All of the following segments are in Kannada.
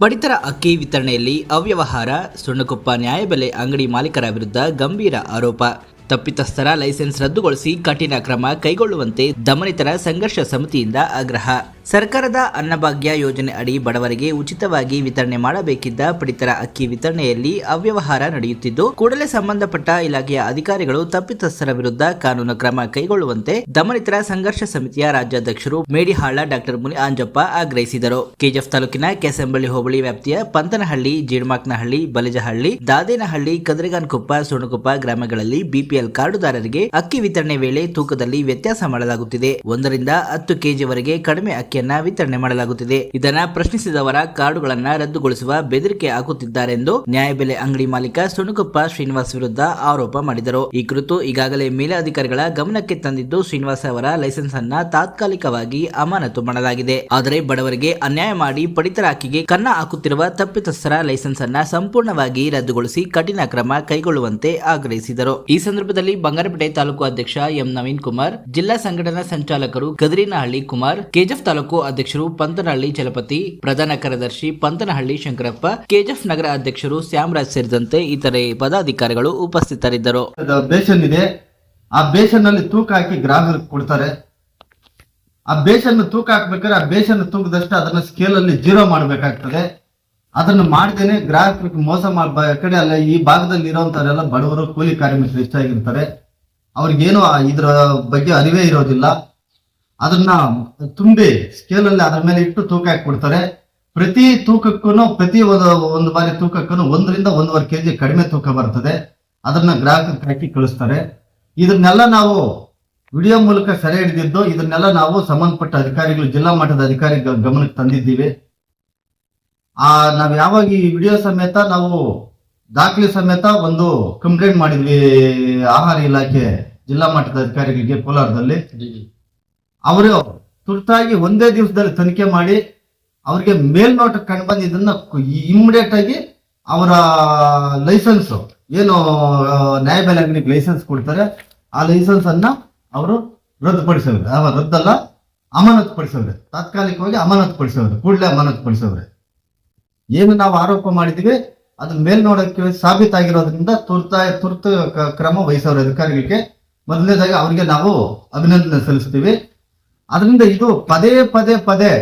ಪಡಿತರ ಅಕ್ಕಿ ವಿತರಣೆಯಲ್ಲಿ ಅವ್ಯವಹಾರ, ಸುಣ್ಣಕೊಪ್ಪ ನ್ಯಾಯಬೆಲೆ ಅಂಗಡಿ ಮಾಲೀಕರ ವಿರುದ್ಧ ಗಂಭೀರ ಆರೋಪ. ತಪ್ಪಿತಸ್ಥರ ಲೈಸೆನ್ಸ್ ರದ್ದುಗೊಳಿಸಿ ಕಠಿಣ ಕ್ರಮ ಕೈಗೊಳ್ಳುವಂತೆ ದಮನಿತರ ಸಂಘರ್ಷ ಸಮಿತಿಯಿಂದ ಆಗ್ರಹ. ಸರ್ಕಾರದ ಅನ್ನಭಾಗ್ಯ ಯೋಜನೆ ಅಡಿ ಬಡವರಿಗೆ ಉಚಿತವಾಗಿ ವಿತರಣೆ ಮಾಡಬೇಕಿದ್ದ ಪಡಿತರ ಅಕ್ಕಿ ವಿತರಣೆಯಲ್ಲಿ ಅವ್ಯವಹಾರ ನಡೆಯುತ್ತಿದ್ದು, ಕೂಡಲೇ ಸಂಬಂಧಪಟ್ಟ ಇಲಾಖೆಯ ಅಧಿಕಾರಿಗಳು ತಪ್ಪಿತಸ್ಥರ ವಿರುದ್ಧ ಕಾನೂನು ಕ್ರಮ ಕೈಗೊಳ್ಳುವಂತೆ ದಮನಿತರ ಸಂಘರ್ಷ ಸಮಿತಿಯ ರಾಜ್ಯಾಧ್ಯಕ್ಷರು ಮೇಡಿಹಾಳ ಡಾಕ್ಟರ್ ಮುನಿ ಆಂಜಪ್ಪ ಆಗ್ರಹಿಸಿದರು. ಕೆಜಿಎಫ್ ತಾಲೂಕಿನ ಕೆಸಂಬಳ್ಳಿ ಹೋಬಳಿ ವ್ಯಾಪ್ತಿಯ ಪಂತನಹಳ್ಳಿ ಜೀಡ್ಮಾಕ್ನಹಳ್ಳಿ ಬಲಜಹಳ್ಳಿ, ದಾದೇನಹಳ್ಳಿ, ಕದ್ರಿಗಾನ್ಕೊಪ್ಪ, ಸುಣಕೊಪ್ಪ ಗ್ರಾಮಗಳಲ್ಲಿ ಬಿಪಿಎಲ್ ಕಾರ್ಡುದಾರರಿಗೆ ಅಕ್ಕಿ ವಿತರಣೆ ವೇಳೆ ತೂಕದಲ್ಲಿ ವ್ಯತ್ಯಾಸ ಮಾಡಲಾಗುತ್ತಿದೆ. ಒಂದರಿಂದ ಹತ್ತು ಕೆಜಿವರೆಗೆ ಕಡಿಮೆ ಅಕ್ಕಿಯನ್ನ ವಿತರಣೆ ಮಾಡಲಾಗುತ್ತಿದೆ. ಇದನ್ನ ಪ್ರಶ್ನಿಸಿದವರ ಕಾರ್ಡುಗಳನ್ನ ರದ್ದುಗೊಳಿಸುವ ಬೆದರಿಕೆ ಹಾಕುತ್ತಿದ್ದಾರೆಂದು ನ್ಯಾಯಬೆಲೆ ಅಂಗಡಿ ಮಾಲೀಕ ಸುಣುಕುಪ್ಪ ಶ್ರೀನಿವಾಸ್ ವಿರುದ್ಧ ಆರೋಪ ಮಾಡಿದರು. ಈ ಕುರಿತು ಈಗಾಗಲೇ ಮೇಲಾಧಿಕಾರಿಗಳ ಗಮನಕ್ಕೆ ತಂದಿದ್ದು ಶ್ರೀನಿವಾಸ್ ಅವರ ಲೈಸೆನ್ಸ್ ಅನ್ನ ತಾತ್ಕಾಲಿಕವಾಗಿ ಅಮಾನತು ಮಾಡಲಾಗಿದೆ. ಆದರೆ ಬಡವರಿಗೆ ಅನ್ಯಾಯ ಮಾಡಿ ಪಡಿತರ ಅಕ್ಕಿಗೆ ಕನ್ನ ಹಾಕುತ್ತಿರುವ ತಪ್ಪಿತಸ್ಥರ ಲೈಸೆನ್ಸ್ ಅನ್ನ ಸಂಪೂರ್ಣವಾಗಿ ರದ್ದುಗೊಳಿಸಿ ಕಠಿಣ ಕ್ರಮ ಕೈಗೊಳ್ಳುವಂತೆ ಆಗ್ರಹಿಸಿದರು. ಈ ಸಂದರ್ಭದಲ್ಲಿ ಬಂಗಾರಪೇಟೆ ತಾಲೂಕು ಅಧ್ಯಕ್ಷ ಎಂ ನವೀನ್ ಕುಮಾರ್, ಜಿಲ್ಲಾ ಸಂಘಟನಾ ಸಂಚಾಲಕರು ಕದರಿನಹಳ್ಳಿ ಕುಮಾರ್ ಕೆಜೆಫ್ ತಾಲೂಕು ಅಧ್ಯಕ್ಷರು ಪಂತನಹಳ್ಳಿ ಚಲಪತಿ ಪ್ರಧಾನ ಕಾರ್ಯದರ್ಶಿ ಪಂತನಹಳ್ಳಿ ಶಂಕರಪ್ಪ ಕೆಜೆಫ್ ನಗರ ಅಧ್ಯಕ್ಷರು ಶ್ಯಾಮರಾಜ್ ಸೇರಿದಂತೆ ಇತರೆ ಪದಾಧಿಕಾರಿಗಳು ಉಪಸ್ಥಿತರಿದ್ದರು. ಬೇಸನ್ ಇದೆ. ಆ ಬೇಸನ್ ಅಲ್ಲಿ ತೂಕ ಹಾಕಿ ಗ್ರಾಹಕರಿಗೆ ಕೊಡ್ತಾರೆ. ಆ ಬೇಸನ್ ತೂಕ ಹಾಕ್ಬೇಕಾದ್ರೆ ಆ ಬೇಸನ್ನು ತೂಕದಷ್ಟು ಅದನ್ನ ಸ್ಕೇಲ್ ಅಲ್ಲಿ ಜೀರೋ ಮಾಡ್ಬೇಕಾಗ್ತದೆ. ಅದನ್ನು ಮಾಡ್ದೇನೆ ಗ್ರಾಹಕರಿಗೆ ಮೋಸ ಮಾಡ್ಬ ಕಡೆ ಅಲ್ಲ, ಈ ಭಾಗದಲ್ಲಿ ಇರೋಂಥವರೆಲ್ಲ ಬಡವರು ಕೂಲಿ ಕಾರ್ಮಿಕರು ಹೆಚ್ಚಾಗಿರ್ತಾರೆ. ಅವ್ರಿಗೇನು ಇದ್ರ ಬಗ್ಗೆ ಅರಿವೇ ಇರೋದಿಲ್ಲ. ಅದನ್ನ ತುಂಬಿ ಸ್ಕೇಲ್ ಅಲ್ಲಿ ಅದ್ರ ಮೇಲೆ ಇಟ್ಟು ತೂಕ ಹಾಕಿ ಕೊಡ್ತಾರೆ ಪ್ರತಿ ತೂಕಕ್ಕೂ ಪ್ರತಿ ಒಂದು ಬಾರಿ ತೂಕಕ್ಕೂ ಒಂದರಿಂದ ಒಂದೂವರೆ ಕೆಜಿ ಕಡಿಮೆ ತೂಕ ಬರ್ತದೆ. ಅದನ್ನ ಗ್ರಾಹಕರಿಗೆ ಹಾಕಿ ಕಳಿಸ್ತಾರೆ. ಇದನ್ನೆಲ್ಲ ನಾವು ವಿಡಿಯೋ ಮೂಲಕ ಸೆರೆ ಹಿಡಿದಿದ್ದು, ಇದನ್ನೆಲ್ಲ ನಾವು ಸಂಬಂಧಪಟ್ಟ ಅಧಿಕಾರಿಗಳು, ಜಿಲ್ಲಾ ಮಟ್ಟದ ಅಧಿಕಾರಿಗಳ ಗಮನಕ್ಕೆ ತಂದಿದ್ದೀವಿ. ಆ, ನಾವು ಯಾವಾಗ ಈ ವಿಡಿಯೋ ಸಮೇತ ನಾವು ದಾಖಲೆ ಸಮೇತ ಒಂದು ಕಂಪ್ಲೇಂಟ್ ಮಾಡಿದ್ವಿ, ಆಹಾರ ಇಲಾಖೆ ಜಿಲ್ಲಾ ಮಟ್ಟದ ಅಧಿಕಾರಿಗಳಿಗೆ ಕೋಲಾರದಲ್ಲಿ. ಅವರು ತುರ್ತಾಗಿ ಒಂದೇ ದಿವಸದಲ್ಲಿ ತನಿಖೆ ಮಾಡಿ ಅವರಿಗೆ ಮೇಲ್ನೋಟ ಕಂಡು ಬಂದು ಇದನ್ನ ಇಮಿಡಿಯೇಟ್ ಆಗಿ ಅವರ ಲೈಸೆನ್ಸ್ ಏನು ನ್ಯಾಯಬೆಲೆ ಅಂಗಡಿಗೆ ಲೈಸೆನ್ಸ್ ಕೊಡ್ತಾರೆ. ಆ ಲೈಸೆನ್ಸ್ ಅನ್ನ ಅವರು ರದ್ದುಪಡಿಸಿದ್ರೆ ಅವ ರದ್ದಲ್ಲ ಅಮಾನತ್ ಪಡಿಸಿದ್ರೆ ತಾತ್ಕಾಲಿಕವಾಗಿ ಅಮಾನತ್ ಪಡಿಸಿದ್ರೆ ಕೂಡಲೇ ಅಮಾನತ್ ಪಡಿಸಿದ್ರೆ ಏನು ನಾವು ಆರೋಪ ಮಾಡಿದ್ವಿ ಅದು ಮೇಲ್ನೋಡಕ್ಕೆ ಸಾಬೀತಾಗಿರೋದ್ರಿಂದ ತುರ್ತ, ತುರ್ತು ಕ್ರಮ ವಹಿಸೋರ ಅಧಿಕಾರಿಗಳಿಗೆ. ಮೊದಲನೇದಾಗಿ ಅವರಿಗೆ ನಾವು ಅಭಿನಂದನೆ ಸಲ್ಲಿಸ್ತೀವಿ. ಅದರಿಂದ ಇದು ಪದೇ ಪದೇ ಪದೇ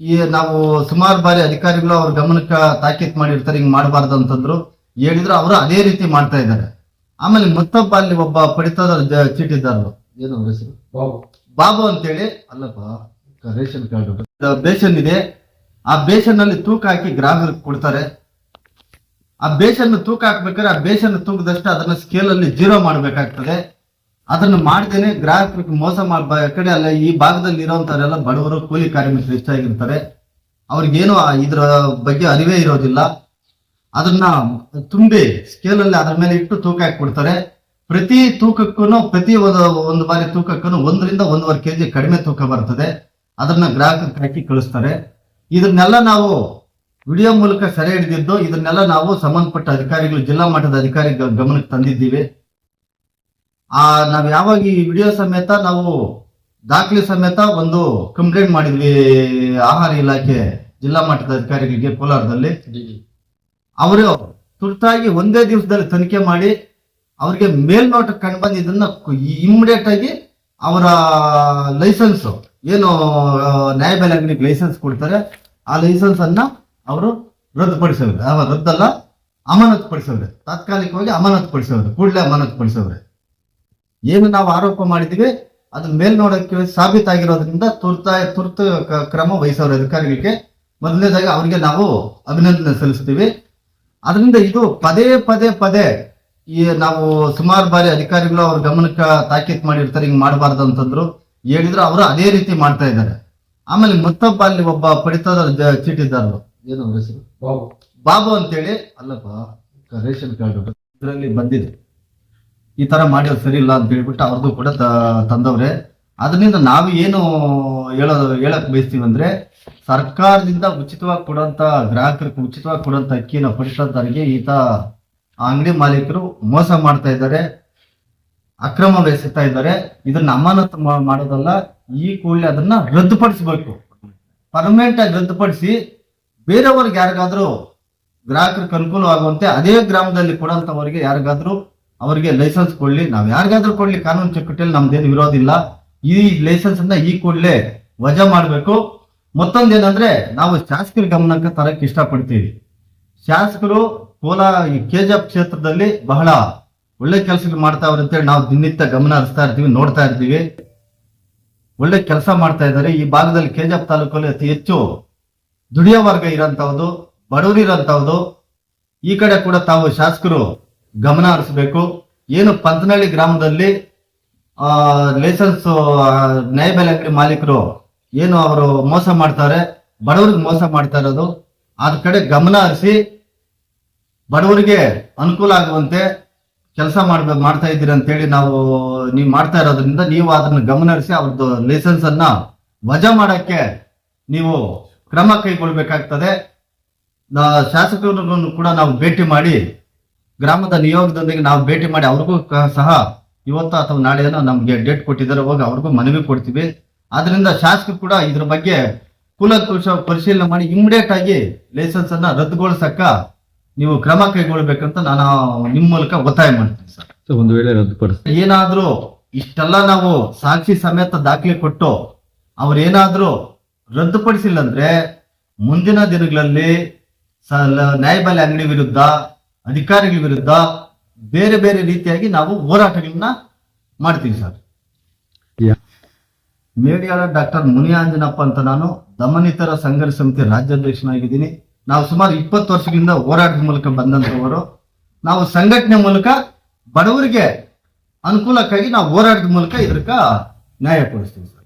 ಈ ನಾವು ಸುಮಾರು ಬಾರಿ ಅಧಿಕಾರಿಗಳು ಅವ್ರ ಗಮನಕ್ಕೆ ತಾಕೀತ್ ಮಾಡಿರ್ತಾರೆ ಹಿಂಗ್ ಮಾಡಬಾರ್ದು ಅಂತಂದ್ರು. ಹೇಳಿದ್ರು ಅವರು ಅದೇ ರೀತಿ ಮಾಡ್ತಾ ಇದ್ದಾರೆ. ಆಮೇಲೆ ಮತ್ತೊಬ್ಬ ಅಲ್ಲಿ ಒಬ್ಬ ಪಡಿತದ ಚೀಟಿದ್ದಾರು ಚೀಟಿದಾರರು ಏನು ಹೆಸರು? ಬಾಬು. ಅಂತೇಳಿ. ಅಲ್ಲಪ್ಪ ರೇಷನ್ ಕಾರ್ಡ್ ಬೇಷನ್ ಇದೆ. ಆ ಬೇಷನ್ ಅಲ್ಲಿ ತೂಕ ಹಾಕಿ ಗ್ರಾಹಕರಿಗೆ ಕೊಡ್ತಾರೆ. ಆ ಬೇಷನ್ ತೂಕ ಹಾಕ್ಬೇಕಾದ್ರೆ ಆ ಬೇಷನ್ ತೂಕದಷ್ಟು ಅದನ್ನ ಸ್ಕೇಲ್ ಅಲ್ಲಿ ಜೀರೋ ಮಾಡ್ಬೇಕಾಗ್ತದೆ. ಅದನ್ನು ಮಾಡ್ದೇನೆ ಗ್ರಾಹಕರಿಗೆ ಮೋಸ ಮಾಡ್ಬ ಕಡೆ ಅಲ್ಲ, ಈ ಭಾಗದಲ್ಲಿ ಇರೋಂತಾರೆಲ್ಲ ಬಡವರು ಕೂಲಿ ಕಾರ್ಮಿಕರು ಹೆಚ್ಚಾಗಿರ್ತಾರೆ. ಅವ್ರಿಗೇನು ಇದ್ರ ಬಗ್ಗೆ ಅರಿವೇ ಇರೋದಿಲ್ಲ. ಅದನ್ನ ತುಂಬಿ ಸ್ಕೇಲ್ ಅಲ್ಲಿ ಅದ್ರ ಮೇಲೆ ಇಟ್ಟು ತೂಕ ಹಾಕಿ ಕೊಡ್ತಾರೆ ಪ್ರತಿ ತೂಕಕ್ಕೂ ಪ್ರತಿ ಒಂದು ಒಂದು ಬಾರಿ ತೂಕಕ್ಕೂ ಒಂದರಿಂದ ಒಂದೂವರೆ ಕೆಜಿ ಕಡಿಮೆ ತೂಕ ಬರ್ತದೆ. ಅದನ್ನ ಗ್ರಾಹಕರಿಗೆ ಹಾಕಿ ಕಳಿಸ್ತಾರೆ. ಇದನ್ನೆಲ್ಲ ನಾವು ವಿಡಿಯೋ ಮೂಲಕ ಸೆರೆ ಹಿಡಿದಿದ್ದು, ಇದನ್ನೆಲ್ಲ ನಾವು ಸಂಬಂಧಪಟ್ಟ ಅಧಿಕಾರಿಗಳು, ಜಿಲ್ಲಾ ಮಟ್ಟದ ಅಧಿಕಾರಿಗಳ ಗಮನಕ್ಕೆ ತಂದಿದ್ದೀವಿ. ಆ ನಾವು ಯಾವಾಗ ಈ ವಿಡಿಯೋ ಸಮೇತ ನಾವು ದಾಖಲೆ ಸಮೇತ ಒಂದು ಕಂಪ್ಲೇಂಟ್ ಮಾಡಿದ್ವಿ ಆಹಾರ ಇಲಾಖೆ ಜಿಲ್ಲಾ ಮಟ್ಟದ ಅಧಿಕಾರಿಗಳಿಗೆ ಕೋಲಾರದಲ್ಲಿ. ಅವರು ತುರ್ತಾಗಿ ಒಂದೇ ದಿವಸದಲ್ಲಿ ತನಿಖೆ ಮಾಡಿ ಅವರಿಗೆ ಮೇಲ್ನೋಟ ಕಂಡು ಬಂದಿದ್ದನ್ನ ಇದನ್ನ ಇಮಿಡಿಯೇಟ್ ಆಗಿ ಅವರ ಲೈಸೆನ್ಸ್ ಏನು ನ್ಯಾಯಬೆಲೆ ಅಂಗಡಿಗೆ ಲೈಸೆನ್ಸ್ ಕೊಡ್ತಾರೆ. ಆ ಲೈಸೆನ್ಸ್ ಅನ್ನ ಅವರು ರದ್ದುಪಡಿಸವ್ರೆ. ಅವ ರದ್ದಲ್ಲ ಅಮಾನತ್ ಪಡಿಸವ್ರೆ ತಾತ್ಕಾಲಿಕವಾಗಿ ಅಮಾನತ್ ಪಡಿಸವ್ರೆ ಕೂಡಲೇ ಅಮಾನತ್ ಪಡಿಸವ್ರೆ ಏನು ನಾವು ಆರೋಪ ಮಾಡಿದೀವಿ ಅದು ಮೇಲ್ನೋಡಕ್ಕೆ ಸಾಬೀತಾಗಿರೋದ್ರಿಂದ ತುರ್ತ ತುರ್ತು ಕ್ರಮ ವಹಿಸೋರು ಅಧಿಕಾರಿಗಳಿಗೆ ಮೊದಲನೇದಾಗಿ ಅವರಿಗೆ ನಾವು ಅಭಿನಂದನೆ ಸಲ್ಲಿಸ್ತೀವಿ. ಅದರಿಂದ ಇದು ಪದೇ ಪದೇ ಪದೇ ಈ ನಾವು ಸುಮಾರು ಬಾರಿ ಅಧಿಕಾರಿಗಳು ಅವ್ರ ಗಮನಕ್ಕೆ ತಾಕೀತ್ ಮಾಡಿರ್ತಾರೆ ಹಿಂಗ್ ಮಾಡಬಾರ್ದು ಅಂತಂದ್ರು. ಹೇಳಿದ್ರು ಅವರು ಅದೇ ರೀತಿ ಮಾಡ್ತಾ ಇದ್ದಾರೆ. ಆಮೇಲೆ ಮತ್ತೊಬ್ಬ ಅಲ್ಲಿ ಒಬ್ಬ ಪಡಿತದ ಚೀಟಿದಾರರು ಏನು ಹೆಸರು? ಬಾಬು ಅಂತೇಳಿ ಅಲ್ಲಪ್ಪ ರೇಷನ್ ಕಾರ್ಡ್ ಇದರಲ್ಲಿ ಬಂದಿದೆ. ಈ ತರ ಮಾಡಿ ಸರಿ ಇಲ್ಲ ಅಂತ ಹೇಳ್ಬಿಟ್ಟು ಅವ್ರದ್ದು ಕೂಡ ತಂದವ್ರೆ. ಅದರಿಂದ ನಾವು ಏನು ಹೇಳೋ, ಹೇಳಕ್ ಬಯಸ್ತೀವಿ ಅಂದ್ರೆ ಸರ್ಕಾರದಿಂದ ಉಚಿತವಾಗಿ ಕೊಡುವಂತ ಗ್ರಾಹಕರಿಗೆ ಉಚಿತವಾಗಿ ಕೊಡುವಂತ ಅಕ್ಕಿನ ಪಡಿಸೋದವರಿಗೆ ಈತ ಅಂಗಡಿ ಮಾಲೀಕರು ಮೋಸ ಮಾಡ್ತಾ ಇದ್ದಾರೆ, ಅಕ್ರಮ ಬೆಸೆಸ್ತಾ ಇದ್ದಾರೆ. ಇದನ್ನ ಅಮಾನತ್ ಮಾಡೋದಲ್ಲ, ಈ ಕೂಡಲೇ ಅದನ್ನ ರದ್ದುಪಡಿಸಬೇಕು. ಪರ್ಮನೆಂಟ್ ಆಗಿ ರದ್ದುಪಡಿಸಿ ಬೇರೆಯವ್ರಿಗೆ ಯಾರಿಗಾದ್ರೂ ಗ್ರಾಹಕರಿಗೆ ಅನುಕೂಲ ಆಗುವಂತೆ ಅದೇ ಗ್ರಾಮದಲ್ಲಿ ಕೊಡೋಂಥವ್ರಿಗೆ ಯಾರಿಗಾದ್ರೂ ಅವರಿಗೆ ಲೈಸೆನ್ಸ್ ಕೊಡ್ಲಿ. ನಾವ್ ಯಾರಿಗಾದ್ರೂ ಕೊಡ್ಲಿ. ಕಾನೂನು ಚೌಕಟ್ಟಲ್ಲಿ ನಮ್ದೇನು ವಿರೋಧ ಇಲ್ಲ. ಈ ಲೈಸೆನ್ಸ್ ಅನ್ನ ಈ ಕೂಡಲೇ ವಜಾ ಮಾಡಬೇಕು. ಮತ್ತೊಂದೇನಂದ್ರೆ ನಾವು ಶಾಸಕರ ಗಮನಕ್ಕೆ ತರಕ್ಕೆ ಇಷ್ಟಪಡ್ತೀವಿ. ಶಾಸಕರು ಕೋಲಾರ ಈ ಕೆಜಪ್ ಕ್ಷೇತ್ರದಲ್ಲಿ ಬಹಳ ಒಳ್ಳೆ ಕೆಲಸಗಳು ಮಾಡ್ತಾವ್ರೆ ಅಂತೇಳಿ ನಾವು ದಿನನಿತ್ಯ ಗಮನ ಹರಿಸ್ತಾ ಇರ್ತೀವಿ, ನೋಡ್ತಾ ಇರ್ತೀವಿ. ಒಳ್ಳೆ ಕೆಲಸ ಮಾಡ್ತಾ ಇದ್ದಾರೆ. ಈ ಭಾಗದಲ್ಲಿ ಕೆಜಪ್ ತಾಲೂಕಲ್ಲಿ ಅತಿ ಹೆಚ್ಚು ದುಡಿಯೋ ವರ್ಗ ಇರೋಂಥವ್ದು, ಬಡವರು ಇರೋಂಥವ್ದು. ಈ ಕಡೆ ಕೂಡ ತಾವು ಶಾಸಕರು ಗಮನ ಹರಿಸಬೇಕು. ಏನು ಪಂತನಹಳ್ಳಿ ಗ್ರಾಮದಲ್ಲಿ, ಆ ಲೈಸೆನ್ಸ್ ನ್ಯಾಯಬೆಲೆ ಅಂಗಡಿ ಮಾಲೀಕರು ಏನು ಅವರು ಮೋಸ ಮಾಡ್ತಾರೆ, ಬಡವರಿಗೆ ಮೋಸ ಮಾಡ್ತಾ ಇರೋದು ಅದ್ರ ಕಡೆ ಗಮನ ಹರಿಸಿ ಬಡವರಿಗೆ ಅನುಕೂಲ ಆಗುವಂತೆ ಕೆಲಸ ಮಾಡ್ಬೇಕು ಮಾಡ್ತಾ ಇದ್ದೀರಿ ಅಂತೇಳಿ ನಾವು, ನೀವು ಮಾಡ್ತಾ ಇರೋದ್ರಿಂದ ನೀವು ಅದನ್ನ ಗಮನ ಹರಿಸಿ ಅವ್ರದ್ದು ಲೈಸೆನ್ಸ್ ಅನ್ನ ವಜಾ ಮಾಡಕ್ಕೆ ನೀವು ಕ್ರಮ ಕೈಗೊಳ್ಬೇಕಾಗ್ತದೆ. ಶಾಸಕರನ್ನು ಕೂಡ ನಾವು ಭೇಟಿ ಮಾಡಿ ಗ್ರಾಮದ ನಿಯೋಗದೊಂದಿಗೆ ನಾವು ಭೇಟಿ ಮಾಡಿ ಅವ್ರಿಗೂ ಸಹ ಇವತ್ತು ಅಥವಾ ನಾಳೆ ಏನೋ ನಮ್ಗೆ ಡೇಟ್ ಕೊಟ್ಟಿದ್ದಾರೆ. ಹೋಗಿ ಅವ್ರಿಗೂ ಮನವಿ ಕೊಡ್ತೀವಿ. ಆದ್ರಿಂದ ಶಾಸಕರು ಕೂಡ ಇದ್ರ ಬಗ್ಗೆ ಕುಲಕೋಶ ಪರಿಶೀಲನೆ ಮಾಡಿ ಇಮಿಡಿಯೇಟ್ ಆಗಿ ಲೈಸೆನ್ಸ್ ಅನ್ನ ರದ್ದುಗೊಳಿಸಕ್ಕ ನೀವು ಕ್ರಮ ಕೈಗೊಳ್ಬೇಕಂತ ನಾನು ನಿಮ್ಮ ಮೂಲಕ ಒತ್ತಾಯ ಮಾಡ್ತೀನಿ ಸರ್. ಸೊ ಒಂದು ವೇಳೆ ರದ್ದುಪಡಿಸಿ ಏನಾದ್ರೂ ಇಷ್ಟೆಲ್ಲ ನಾವು ಸಾಕ್ಷಿ ಸಮೇತ ದಾಖಲೆ ಕೊಟ್ಟು ಅವ್ರೇನಾದ್ರೂ ರದ್ದುಪಡಿಸಿಲ್ಲ ಅಂದ್ರೆ ಮುಂದಿನ ದಿನಗಳಲ್ಲಿ ಸ- ಲ- ನ್ಯಾಯಬೆಲೆ ಅಂಗಡಿ ವಿರುದ್ಧ ಅಧಿಕಾರಿಗಳ ವಿರುದ್ಧ ಬೇರೆ ಬೇರೆ ರೀತಿಯಾಗಿ ನಾವು ಹೋರಾಟಗಳನ್ನ ಮಾಡ್ತೀವಿ ಸರ್. ಮೇಡಿಯಾಳ ಡಾಕ್ಟರ್ ಮುನಿಯಾಂಜನಪ್ಪ ಅಂತ ನಾನು ದಮನಿತರ ಸಂಘರ್ಷ ಸಮಿತಿ ರಾಜ್ಯಾಧ್ಯಕ್ಷನಾಗಿದ್ದೀನಿ. ನಾವು ಸುಮಾರು ಇಪ್ಪತ್ತು ವರ್ಷಗಳಿಂದ ಹೋರಾಟದ ಮೂಲಕ ಬಂದಂತವರು ನಾವು ಸಂಘಟನೆ ಮೂಲಕ ಬಡವರಿಗೆ ಅನುಕೂಲಕ್ಕಾಗಿ ನಾವು ಹೋರಾಟದ ಮೂಲಕ ಇದಕ್ಕ ನ್ಯಾಯ ಕೊಡಿಸ್ತೀವಿ ಸರ್.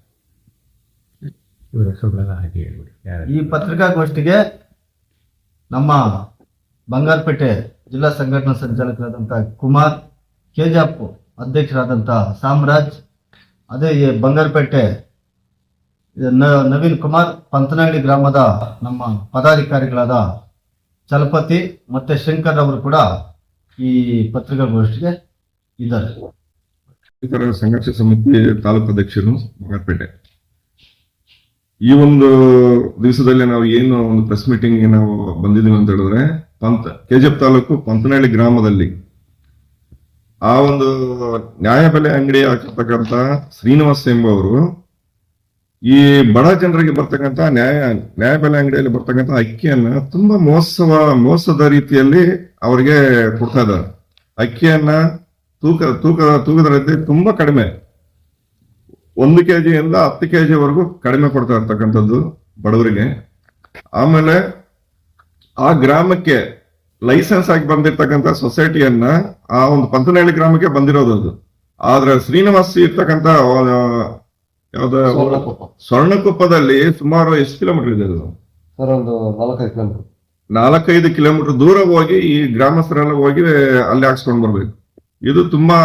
ಈ ಪತ್ರಿಕಾಗೋಷ್ಠಿಗೆ ನಮ್ಮ ಬಂಗಾರಪೇಟೆ ಜಿಲ್ಲಾ ಸಂಘಟನಾ ಸಂಚಾಲಕರಾದಂಥ ಕುಮಾರ್, ಕೆಜಾಪ್ ಅಧ್ಯಕ್ಷರಾದಂತಹ ಸಾಮ್ರಾಜ್, ಅದೇ ಬಂಗಾರಪೇಟೆ ನವೀನ್ ಕುಮಾರ್ ಪಂತನಹಳ್ಳಿ ಗ್ರಾಮದ ನಮ್ಮ ಪದಾಧಿಕಾರಿಗಳಾದ ಚಲಪತಿ ಮತ್ತೆ ಶಂಕರ್ ಅವರು ಕೂಡ ಈ ಪತ್ರಿಕಾಗೋಷ್ಠಿಗೆ ಇದ್ದಾರೆ. ಸಂಘರ್ಷ ಸಮಿತಿ ತಾಲೂಕು ಅಧ್ಯಕ್ಷರು ಬಂಗಾರಪೇಟೆ. ಈ ಒಂದು ದಿವಸದಲ್ಲಿ ನಾವು ಏನು ಒಂದು ಪ್ರೆಸ್ ಮೀಟಿಂಗ್ ನಾವು ಬಂದಿದ್ದೀವಿ ಅಂತ ಹೇಳಿದ್ರೆ, ಪಂತ, ಕೆಜಿಎಫ್ ತಾಲೂಕು ಪಂತನಹಳ್ಳಿ ಗ್ರಾಮದಲ್ಲಿ ಆ ಒಂದು ನ್ಯಾಯಬೆಲೆ ಅಂಗಡಿ ಹಾಕಿರ್ತಕ್ಕಂಥ ಶ್ರೀನಿವಾಸ್ ಎಂಬುವರು ಈ ಬಡ ಜನರಿಗೆ ಬರ್ತಕ್ಕಂಥ ನ್ಯಾಯ, ನ್ಯಾಯಬೆಲೆ ಅಂಗಡಿಯಲ್ಲಿ ಬರ್ತಕ್ಕಂಥ ಅಕ್ಕಿಯನ್ನ ತುಂಬಾ ಮೋಸವ, ಮೋಸದ ರೀತಿಯಲ್ಲಿ ಅವರಿಗೆ ಕೊಡ್ತಾ ಇದ್ದಾರೆ. ಅಕ್ಕಿಯನ್ನ ತೂಕ ತೂಕ, ತೂಕದ ರೀತಿ ತುಂಬಾ ಕಡಿಮೆ. ಒಂದು ಕೆ ಜಿಯಿಂದ ಹತ್ತು ಕೆಜಿ ವರೆಗೂ ಕಡಿಮೆ ಕೊಡ್ತಾ ಇರ್ತಕ್ಕಂಥದ್ದು ಬಡವರಿಗೆ. ಆಮೇಲೆ ಆ ಗ್ರಾಮಕ್ಕೆ ಲೈಸೆನ್ಸ್ ಆಗಿ ಬಂದಿರ್ತಕ್ಕಂಥ ಸೊಸೈಟಿಯನ್ನ ಆ ಒಂದು ಪಂತನಹಳ್ಳಿ ಗ್ರಾಮಕ್ಕೆ ಬಂದಿರೋದು ಅದು. ಆದ್ರೆ ಶ್ರೀನಿವಾಸ್ ಇರ್ತಕ್ಕಂಥ ಯಾವ್ದ? ಸ್ವರ್ಣಕೊಪ್ಪದಲ್ಲಿ ಸುಮಾರು ಎಷ್ಟು ಕಿಲೋಮೀಟರ್ ಇದೆ ಅದು? ನಾಲ್ಕೈದು ಕಿಲೋಮೀಟರ್ ದೂರ ಹೋಗಿ ಈ ಗ್ರಾಮಸ್ಥರೆಲ್ಲ ಹೋಗಿ ಅಲ್ಲಿ ಹಾಕ್ಸ್ಕೊಂಡ್ ಬರ್ಬೇಕು. ಇದು ತುಂಬಾ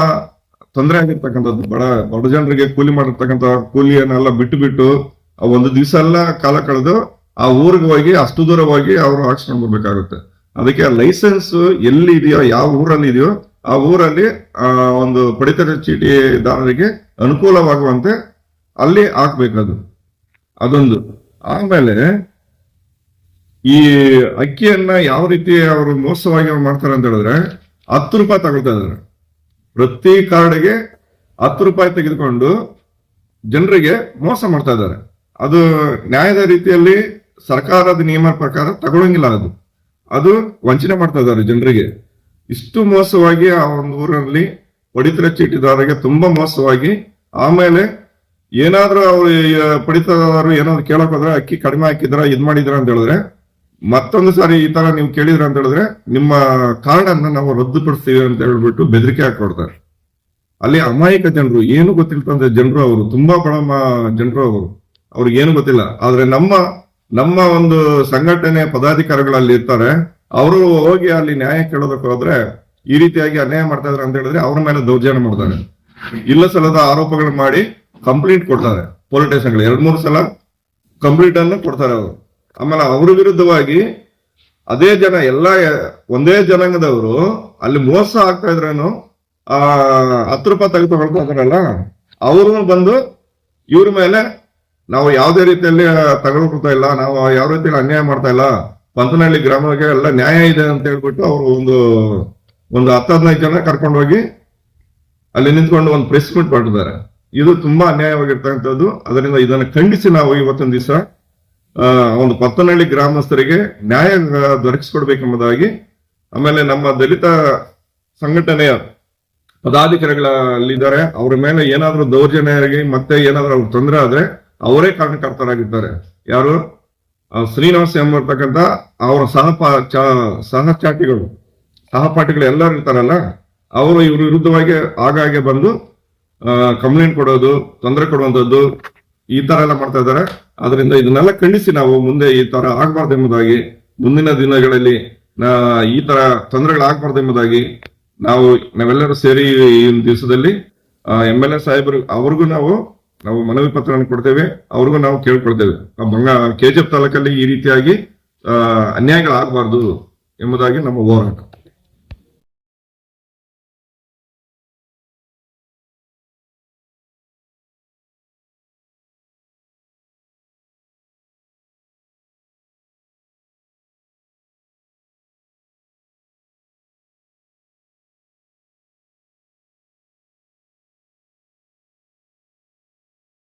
ತೊಂದರೆ ಆಗಿರ್ತಕ್ಕಂಥದ್ದು. ಬಡ ಬಡ ಜನರಿಗೆ ಕೂಲಿ ಮಾಡಿರ್ತಕ್ಕಂಥ ಕೂಲಿಯನ್ನೆಲ್ಲ ಬಿಟ್ಟು ಬಿಟ್ಟು ಒಂದು ದಿವಸ ಎಲ್ಲ ಕಾಲ ಕಳೆದು ಆ ಊರಿಗೆ ಹೋಗಿ ಅಷ್ಟು ದೂರವಾಗಿ ಹೋಗಿ ಅವರು ಹಾಕ್ಸ್ಕೊಂಡ್ ಬರ್ಬೇಕಾಗುತ್ತೆ. ಅದಕ್ಕೆ ಲೈಸೆನ್ಸ್ ಎಲ್ಲಿ ಇದೆಯೋ, ಯಾವ ಊರಲ್ಲಿ ಇದೆಯೋ, ಆ ಊರಲ್ಲಿ, ಆ, ಒಂದು ಪಡಿತರ ಚೀಟಿದಾರರಿಗೆ ಅನುಕೂಲವಾಗುವಂತೆ ಅಲ್ಲಿ ಹಾಕ್ಬೇಕದು ಅದೊಂದು. ಆಮೇಲೆ ಈ ಅಕ್ಕಿಯನ್ನ ಯಾವ ರೀತಿ ಅವರು ಮೋಸವಾಗಿ ಮಾಡ್ತಾರೆ ಅಂತ ಹೇಳಿದ್ರೆ ಹತ್ತು ರೂಪಾಯಿ ತಗೊಳ್ತಾ ಇದ್ದಾರೆ. ಪ್ರತಿ ಕಾರ್ಡ್ಗೆ ಹತ್ತು ರೂಪಾಯಿ ತೆಗೆದುಕೊಂಡು ಜನರಿಗೆ ಮೋಸ ಮಾಡ್ತಾ ಇದ್ದಾರೆ. ಅದು ನ್ಯಾಯದ ರೀತಿಯಲ್ಲಿ ಸರ್ಕಾರದ ನಿಯಮ ಪ್ರಕಾರ ತಗೊಳಂಗಿಲ್ಲ ಅದು. ಅದು ವಂಚನೆ ಮಾಡ್ತಾ ಇದ್ದಾರೆ ಜನರಿಗೆ. ಇಷ್ಟು ಮೋಸವಾಗಿ ಆ ಒಂದು ಊರಲ್ಲಿ ಪಡಿತರ ಚೀಟಿದಾರರಿಗೆ ತುಂಬಾ ಮೋಸವಾಗಿ ಆಮೇಲೆ ಏನಾದ್ರೂ ಅವ್ರು ಪಡಿತದಾರರು ಏನಾದ್ರು ಕೇಳಕ್ ಹೋದ್ರೆ ಅಕ್ಕಿ ಕಡಿಮೆ ಹಾಕಿದ್ರ ಇದ್ ಮಾಡಿದ್ರ ಅಂತ ಹೇಳಿದ್ರೆ ಮತ್ತೊಂದು ಸಾರಿ ಈ ತರ ನೀವು ಕೇಳಿದ್ರ ಅಂತ ಹೇಳಿದ್ರೆ ನಿಮ್ಮ ಕಾರ್ಡ್ ಅನ್ನ ನಾವು ರದ್ದುಪಡಿಸ್ತೀವಿ ಅಂತ ಹೇಳ್ಬಿಟ್ಟು ಬೆದರಿಕೆ ಹಾಕೊಡ್ತಾರೆ. ಅಲ್ಲಿ ಅಮಾಯಕ ಜನರು, ಏನು ಗೊತ್ತಿಲ್ತಂದ್ರೆ ಜನರು ಅವರು, ತುಂಬಾ ಬಡ ಜನರು ಅವರು, ಅವ್ರಿಗೆ ಏನು ಗೊತ್ತಿಲ್ಲ. ಆದ್ರೆ ನಮ್ಮ ನಮ್ಮ ಒಂದು ಸಂಘಟನೆ ಪದಾಧಿಕಾರಿಗಳಲ್ಲಿ ಇರ್ತಾರೆ, ಅವರು ಹೋಗಿ ಅಲ್ಲಿ ನ್ಯಾಯ ಕೇಳೋದಕ್ಕೆ ಹೋದ್ರೆ ಈ ರೀತಿಯಾಗಿ ಅನ್ಯಾಯ ಮಾಡ್ತಾ ಅಂತ ಹೇಳಿದ್ರೆ ಅವ್ರ ಮೇಲೆ ದೌರ್ಜನ್ಯ ಮಾಡ್ತಾರೆ. ಇಲ್ಲ ಸಲದ ಆರೋಪಗಳು ಮಾಡಿ ಕಂಪ್ಲೇಂಟ್ ಕೊಡ್ತಾರೆ, ಪೊಲೀಸ್ ಸ್ಟೇಷನ್ಗಳು ಎರಡ್ ಮೂರು ಸಲ ಕಂಪ್ಲೇಂಟ್ ಅನ್ನು ಕೊಡ್ತಾರೆ ಅವರು. ಆಮೇಲೆ ಅವ್ರ ವಿರುದ್ಧವಾಗಿ ಅದೇ ಜನ, ಎಲ್ಲ ಒಂದೇ ಜನಾಂಗದವರು ಅಲ್ಲಿ ಮೋಸ ಆಗ್ತಾ ಇದ್ರೇನು, ಆ, ಹತ್ತು ರೂಪಾಯಿ ತೆಗೆದು ಇದಾರಲ್ಲ ಅವರು ಬಂದು ಇವ್ರ ಮೇಲೆ ನಾವು ಯಾವುದೇ ರೀತಿಯಲ್ಲಿ ತಗೊಳ್ಕೊಳ್ತಾ ಇಲ್ಲ, ನಾವು ಯಾವ ರೀತಿಯಲ್ಲಿ ಅನ್ಯಾಯ ಮಾಡ್ತಾ ಇಲ್ಲ, ಪಂತನಹಳ್ಳಿ ಗ್ರಾಮಕ್ಕೆ ಎಲ್ಲ ನ್ಯಾಯ ಇದೆ ಅಂತ ಹೇಳ್ಬಿಟ್ಟು ಅವರು ಒಂದು ಒಂದು ಹತ್ತು, ಹದಿನೈದು ಜನ ಕರ್ಕೊಂಡು ಹೋಗಿ ಅಲ್ಲಿ ನಿಂತ್ಕೊಂಡು ಒಂದು ಪ್ರೆಸ್ ಮೀಟ್ ಮಾಡಿದ್ದಾರೆ. ಇದು ತುಂಬಾ ಅನ್ಯಾಯವಾಗಿರ್ತಕ್ಕಂಥದ್ದು. ಅದರಿಂದ ಇದನ್ನು ಖಂಡಿಸಿ ನಾವು ಇವತ್ತೊಂದು ದಿವಸ ಒಂದು ಪತ್ತನಹಳ್ಳಿ ಗ್ರಾಮಸ್ಥರಿಗೆ ನ್ಯಾಯ ದೊರಕಿಸಿಕೊಡ್ಬೇಕೆಂಬುದಾಗಿ ಆಮೇಲೆ ನಮ್ಮ ದಲಿತ ಸಂಘಟನೆಯ ಪದಾಧಿಕಾರಿಗಳಲ್ಲಿದ್ದಾರೆ. ಅವರ ಮೇಲೆ ಏನಾದ್ರೂ ದೌರ್ಜನ್ಯ ಆಗಿ ಮತ್ತೆ ಏನಾದ್ರೂ ಅವ್ರಿಗೆ ತೊಂದರೆ ಆದ್ರೆ ಅವರೇ ಕಾರಣಕರ್ತರಾಗಿದ್ದಾರೆ ಯಾರು? ಶ್ರೀನಿವಾಸ ಎಂಬರ್ತಕ್ಕಂಥ ಅವರ ಸಹಪಾ ಸಹಚಾಟಿಗಳು, ಸಹಪಾಠಿಗಳು ಎಲ್ಲರೂ ಇರ್ತಾರಲ್ಲ, ಅವರು ಇವ್ರ ವಿರುದ್ಧವಾಗಿ ಆಗಾಗ್ಗೆ ಬಂದು ಕಂಪ್ಲೇಂಟ್ ಕೊಡೋದು, ತೊಂದರೆ ಕೊಡುವಂಥದ್ದು ಈ ತರ ಎಲ್ಲ ಮಾಡ್ತಾ ಇದ್ದಾರೆ. ಅದರಿಂದ ಇದನ್ನೆಲ್ಲ ಖಂಡಿಸಿ ನಾವು ಮುಂದೆ ಈ ತರ ಆಗಬಾರ್ದು ಎಂಬುದಾಗಿ, ಮುಂದಿನ ದಿನಗಳಲ್ಲಿ ಈ ತರ ತೊಂದರೆಗಳಾಗಬಾರ್ದು ಎಂಬುದಾಗಿ ನಾವು ನಾವೆಲ್ಲರೂ ಸೇರಿ ಈ ದಿವಸದಲ್ಲಿ ಎಂ ಎಲ್ ಎ ಸಾಹೇಬರು ಅವ್ರಿಗೂ ನಾವು ನಾವು ಮನವಿ ಪತ್ರವನ್ನು ಕೊಡ್ತೇವೆ. ಅವ್ರಿಗೂ ನಾವು ಕೇಳ್ಕೊಳ್ತೇವೆ. ಬಂಗ ಕೆ ಜಿ ಎಫ್ ತಾಲೂಕಲ್ಲಿ ಈ ರೀತಿಯಾಗಿ ಅನ್ಯಾಯಗಳಾಗಬಾರ್ದು ಎಂಬುದಾಗಿ ನಮ್ಮ ಹೋರಾಟ.